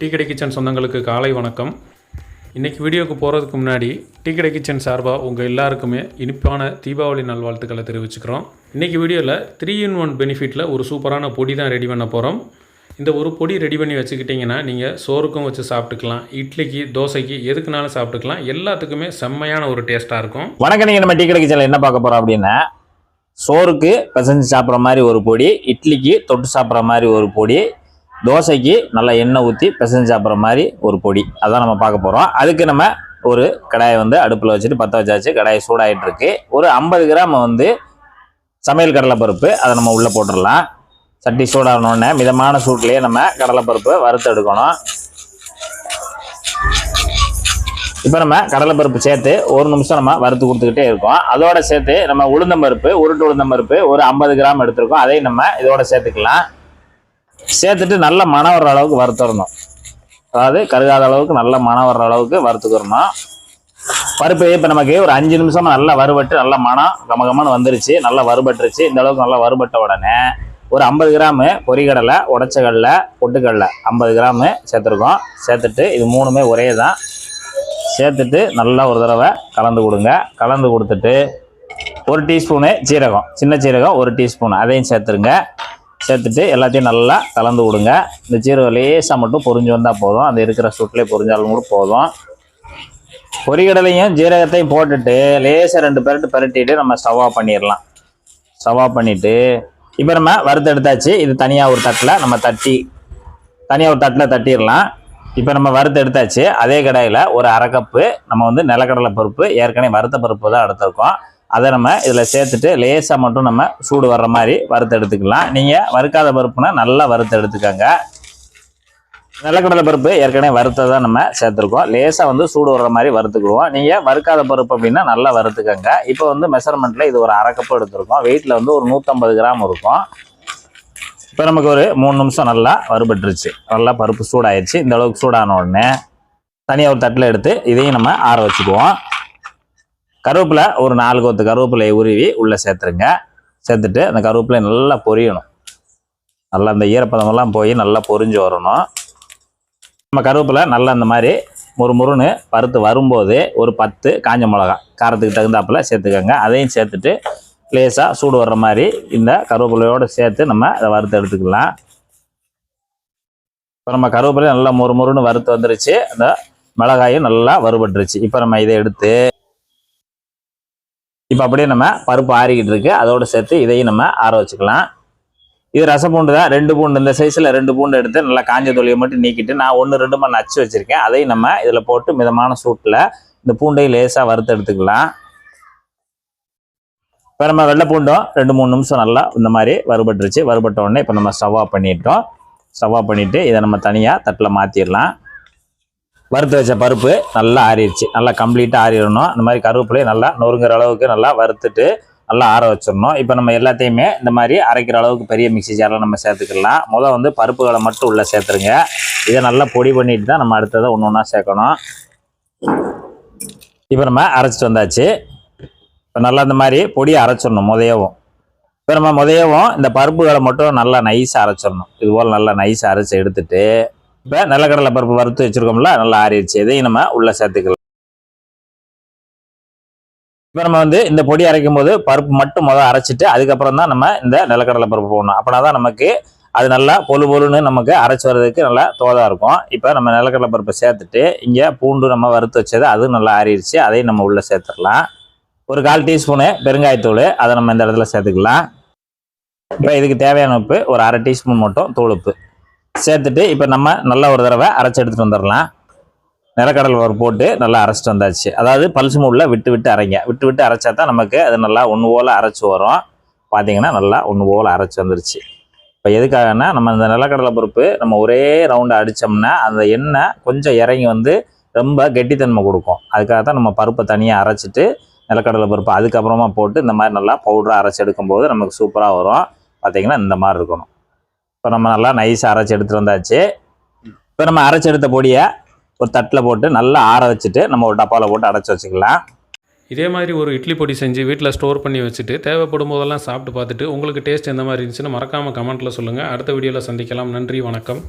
Tea கடை kitchen சொந்தங்களுக்கு காலை வணக்கம். இன்றைக்கி வீடியோக்கு போகிறதுக்கு முன்னாடி டீ கடை கிச்சன் சார்பாக உங்கள் எல்லாருக்குமே இனிப்பான தீபாவளி நல்வாழ்த்துக்களை தெரிவிச்சுக்கிறோம். இன்றைக்கி வீடியோவில் த்ரீ இன் ஒன் பெனிஃபிட்டில் ஒரு சூப்பரான பொடி தான் ரெடி பண்ண போகிறோம் இந்த ஒரு பொடி ரெடி பண்ணி வச்சுக்கிட்டிங்கன்னா நீங்கள் சோறுக்கும் வச்சு சாப்பிட்டுக்கலாம் இட்லிக்கு தோசைக்கு எதுக்குனாலும் சாப்பிட்டுக்கலாம் எல்லாத்துக்குமே செம்மையான ஒரு டேஸ்ட்டாக இருக்கும். வணக்கம் நீங்கள் நம்ம டீ கடை கிச்சனில் என்ன பார்க்க போகிறோம் அப்படின்னா சோறுக்கு பிசைஞ்சு சாப்பிட்ற மாதிரி ஒரு பொடி இட்லிக்கு தொட்டு சாப்பிட்ற மாதிரி ஒரு பொடி தோசைக்கு நல்லா எண்ணெய் ஊற்றி பிசைஞ்சு சாப்பிட்ற மாதிரி ஒரு பொடி. அதான் நம்ம பார்க்க போகிறோம் அதுக்கு நம்ம ஒரு கடாயை வந்து அடுப்பில் வச்சுட்டு பற்ற வச்சாச்சு. கடாயை சூடாயிட்டு இருக்கு. ஒரு ஐம்பது கிராம் வந்து சமையல் கடலைப்பருப்பு அதை நம்ம உள்ளே போட்டுடலாம். சட்டி சூடாகணுன்னே மிதமான சூட்லேயே நம்ம கடலைப்பருப்பு வறுத்து எடுக்கணும். இப்போ நம்ம கடலைப்பருப்பு சேர்த்து ஒரு நிமிஷம் நம்ம வறுத்து கொடுத்துக்கிட்டே இருக்கோம். அதோட சேர்த்து நம்ம உளுந்தம்பருப்பு உருட்டு உளுந்தம்பருப்பு ஒரு ஐம்பது கிராம் எடுத்திருக்கோம். அதையும் நம்ம இதோட சேர்த்துக்கலாம். சேர்த்துட்டு நல்ல மனம் வர்ற அளவுக்கு வறுத்துடணும். அதாவது கருகாத அளவுக்கு நல்ல மனம் வர்ற அளவுக்கு வறுத்துக்கிறணும் பருப்பு இப்போ நமக்கு ஒரு அஞ்சு நிமிஷம் நல்லா வறுபட்டு நல்ல மனம் கமகமன்னு வந்துருச்சு நல்லா வறுபட்டுருச்சு. இந்த அளவுக்கு நல்லா வறுபட்ட உடனே ஒரு ஐம்பது கிராமு பொறிகடலை உடச்ச கடலை பொட்டுக்கடலை ஐம்பது கிராமு சேர்த்துருக்கோம். சேர்த்துட்டு இது மூணுமே ஒரே தான் சேர்த்துட்டு நல்லா ஒரு தடவை கலந்து கொடுங்க. கலந்து கொடுத்துட்டு ஒரு டீஸ்பூனு சீரகம் சின்ன சீரகம் ஒரு டீஸ்பூன். அதையும் சேர்த்துருங்க. சேர்த்துட்டு எல்லாத்தையும் நல்லா கலந்து விடுங்க. இந்த சீரகம் லேசாக மட்டும் பொரிஞ்சு வந்தால் போதும். அந்த இருக்கிற சுட்டிலே பொரிஞ்சாலும் கூட போதும். பொறிகடலையும் ஜீரகத்தையும் போட்டுட்டு லேசாக ரெண்டு பெரட்டு பெரட்டிட்டு நம்ம ஸ்டவ் பண்ணிடலாம். ஸ்டவ் பண்ணிவிட்டு இப்போ நம்ம வறுத்து எடுத்தாச்சு. இது தனியாக ஒரு தட்டில் நம்ம தட்டி தனியாக ஒரு தட்டில் தட்டிடலாம். இப்போ நம்ம வறுத்து எடுத்தாச்சு. அதே கடாயில் ஒரு அரை கப்பு நம்ம வந்து நிலக்கடலை பருப்பு ஏற்கனவே வறுத்த பருப்பு தான் எடுத்திருக்கோம். அதை நம்ம இதில் சேர்த்துட்டு லேசாக மட்டும் நம்ம சூடு வர்ற மாதிரி வறுத்து எடுத்துக்கலாம். நீங்கள் வறுக்காத பருப்புனா நல்லா வறுத்து எடுத்துக்கோங்க. நிலக்கடலை பருப்பு ஏற்கனவே வறுத்ததை நம்ம சேர்த்துருக்கோம். லேசாக வந்து சூடு வர்ற மாதிரி வறுத்துக்குவோம். நீங்கள் வறுக்காத பருப்பு அப்படின்னா நல்லா வறுத்துக்கோங்க. இப்போ வந்து மெஷர்மெண்ட்டில் இது ஒரு அரை எடுத்துருக்கோம். வெயிட்டில் வந்து ஒரு நூற்றம்பது கிராம் இருக்கும். இப்போ நமக்கு ஒரு மூணு நிமிஷம் நல்லா வறுபட்டுருச்சு. நல்லா பருப்பு சூடாயிடுச்சு இந்த அளவுக்கு சூடான உடனே தனியாக ஒரு தட்டில் எடுத்து இதையும் நம்ம ஆற வச்சுக்குவோம். கருவேப்பிலை ஒரு நாலு கொத்து கருவேப்பிலையை உருவி உள்ளே சேர்த்துருங்க. சேர்த்துட்டு அந்த கருவேப்பிலை நல்லா பொரியணும். நல்லா அந்த ஈரப்பதமெல்லாம் போய் நல்லா பொரிஞ்சு வரணும். நம்ம கருவேப்பிலை நல்லா இந்த மாதிரி ஒரு முருன்னு பருத்து வரும்போது ஒரு பத்து காஞ்ச மிளகா காரத்துக்கு தகுந்தாப்புல சேர்த்துக்கோங்க. அதையும் சேர்த்துட்டு லேசாக சூடு வர்ற மாதிரி இந்த கருவேப்பிலையோடு சேர்த்து நம்ம அதை வறுத்து எடுத்துக்கலாம். இப்போ நம்ம கருவேப்பிலை நல்லா மொறு மொறுன்னு வறுத்து வந்துருச்சு. அந்த மிளகாயும் நல்லா வறுபட்டுருச்சு. இப்போ நம்ம இதை எடுத்து இப்போ அப்படியே நம்ம பருப்பு ஆறிக்கிட்டு இருக்கு. அதோடு சேர்த்து இதையும் நம்ம ஆற வச்சுக்கலாம். இது ரசப்பூண்டு தான். ரெண்டு பூண்டு இந்த சைஸில் ரெண்டு பூண்டு எடுத்து நல்லா காஞ்ச தொழிலை மட்டும் நீக்கிட்டு நான் ஒன்று ரெண்டு மணி நச்சு வச்சுருக்கேன். அதையும் நம்ம இதில் போட்டு மிதமான சூட்டில் இந்த பூண்டையும் லேசாக வறுத்து எடுத்துக்கலாம். இப்போ நம்ம வெள்ளை பூண்டும் ரெண்டு மூணு நிமிஷம் நல்லா இந்த மாதிரி வறுபட்டுருச்சு. வறுபட்ட உடனே இப்போ நம்ம ஸ்டவ் ஆஃப் பண்ணிட்டோம். ஸ்டவ் ஆஃப் பண்ணிவிட்டு இதை நம்ம தனியாக தட்டில் மாற்றிடலாம் வறுத்து வச்ச பருப்பு நல்லா ஆறிடுச்சு நல்லா கம்ப்ளீட்டாக ஆறிடணும் இந்த மாதிரி கருவேப்பிலையை நல்லா நொறுங்குற அளவுக்கு நல்லா வறுத்துட்டு நல்லா ஆற வச்சிடணும் இப்போ நம்ம எல்லாத்தையுமே இந்த மாதிரி அரைக்கிற அளவுக்கு பெரிய மிக்சி ஜாரில் நம்ம சேர்த்துக்கலாம். முதல் வந்து பருப்புகளை மட்டும் உள்ளே சேர்த்துருங்க. இதை நல்லா பொடி பண்ணிட்டு தான் நம்ம அடுத்ததை ஒன்று ஒன்றா சேர்க்கணும். இப்போ நம்ம அரைச்சிட்டு வந்தாச்சு. இப்போ நல்லா இந்த மாதிரி பொடியை அரைச்சிடணும் முதையவும். இப்போ நம்ம முதையவும் இந்த பருப்புகளை மட்டும் நல்லா நைஸாக அரைச்சிடணும் இது போல் நல்லா நைஸாக அரைச்சி எடுத்துட்டு இப்போ நிலக்கடலை பருப்பு வறுத்து வச்சுருக்கோம்ல நல்லா ஆறிடுச்சு. இதையும் நம்ம உள்ளே சேர்த்துக்கலாம். இப்போ நம்ம வந்து இந்த பொடி அரைக்கும் போது பருப்பு மட்டும் முதல் அரைச்சிட்டு அதுக்கப்புறம் தான் நம்ம இந்த நிலக்கடலை பருப்பு போடணும். அப்படின்னா தான் நமக்கு அது நல்லா பொழு பொழுன்னு நமக்கு அரைச்சி வர்றதுக்கு நல்லா தோதாக இருக்கும். இப்போ நம்ம நிலக்கடலை பருப்பை சேர்த்துட்டு இங்கே பூண்டு நம்ம வறுத்து வச்சது அதுவும் நல்லா ஆறிடுச்சு. அதையும் நம்ம உள்ளே சேர்த்துடலாம். ஒரு கால் டீஸ்பூனு பெருங்காயத்தூள் அதை நம்ம இந்த இடத்துல சேர்த்துக்கலாம். இப்போ இதுக்கு தேவையான உப்பு ஒரு அரை டீஸ்பூன் மட்டும் தூளுப்பு. சேர்த்துட்டு இப்போ நம்ம நல்லா ஒரு தடவை அரைச்சி எடுத்துகிட்டு வந்துடலாம். நிலக்கடலை பருப்பு போட்டு நல்லா அரைச்சிட்டு வந்தாச்சு. அதாவது பல்சு மூடில் விட்டு விட்டு அரைங்க. விட்டு விட்டு அரைச்சா தான் நமக்கு அது நல்லா ஒன்று போல் அரைச்சி வரும். பார்த்தீங்கன்னா நல்லா ஒன்று போல் அரைச்சி வந்துருச்சு. இப்போ எதுக்காகனா நம்ம இந்த நிலக்கடலை பருப்பு நம்ம ஒரே ரவுண்டு அடித்தோம்னா அந்த எண்ணெய் கொஞ்சம் இறங்கி வந்து ரொம்ப கெட்டித்தன்மை கொடுக்கும். அதுக்காக தான் நம்ம பருப்பை தனியாக அரைச்சிட்டு நிலக்கடலை பருப்பு அதுக்கப்புறமா போட்டு இந்த மாதிரி நல்லா பவுடராக அரைச்சி எடுக்கும்போது நமக்கு சூப்பராக வரும். பார்த்தீங்கன்னா இந்த மாதிரி இருக்கணும். இப்போ நம்ம நல்லா நைஸாக அரைச்சி எடுத்துகிட்டு வந்தாச்சு. இப்போ நம்ம அரைச்சி எடுத்த பொடியை ஒரு தட்டில் போட்டு நல்லா ஆற வச்சுட்டு நம்ம ஒரு டப்பாவில் போட்டு அடைச்சி வச்சுக்கலாம். இதே மாதிரி ஒரு இட்லி பொடி செஞ்சு வீட்டில் ஸ்டோர் பண்ணி வச்சுட்டு தேவைப்படும் போதெல்லாம் சாப்பிட்டு பார்த்துட்டு உங்களுக்கு டேஸ்ட் எந்த மாதிரி இருந்துச்சுன்னு மறக்காமல் கமெண்ட்டில் சொல்லுங்கள் அடுத்த வீடியோவில் சந்திக்கலாம். நன்றி வணக்கம்.